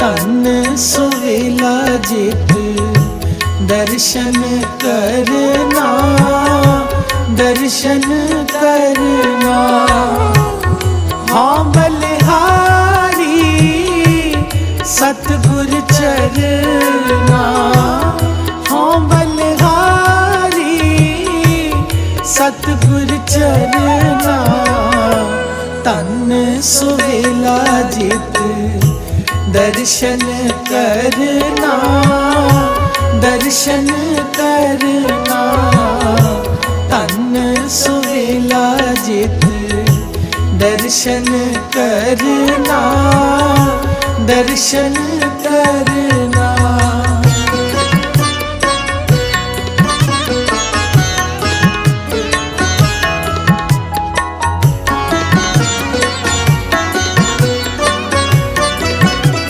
ਤਨ ਸੁਵੇਲਾ ਜਿਤ ਦਰਸ਼ਨ ਕਰਨਾ ਦਰਸ਼ਨ ਕਰਨਾ। ਹਾਂ ਬਲਿਹਾਰੀ, ਸਤਿਗੁਰ ਚਰਨਾ। ਹਾਂ ਬਲਿਹਾਰੀ, ਸਤਿਗੁਰ ਚਰਨਾ। ਤਨ ਸੁਵੇਲਾ ਜਿਤ ਦਰਸ਼ਨ ਕਰਨਾ ਦਰਸ਼ਨ ਕਰਨਾ ਤਨ ਸੁਵੇਲਾ ਜਿਤ ਦਰਸ਼ਨ ਕਰਨਾ ਦਰਸ਼ਨ ਕਰਨਾ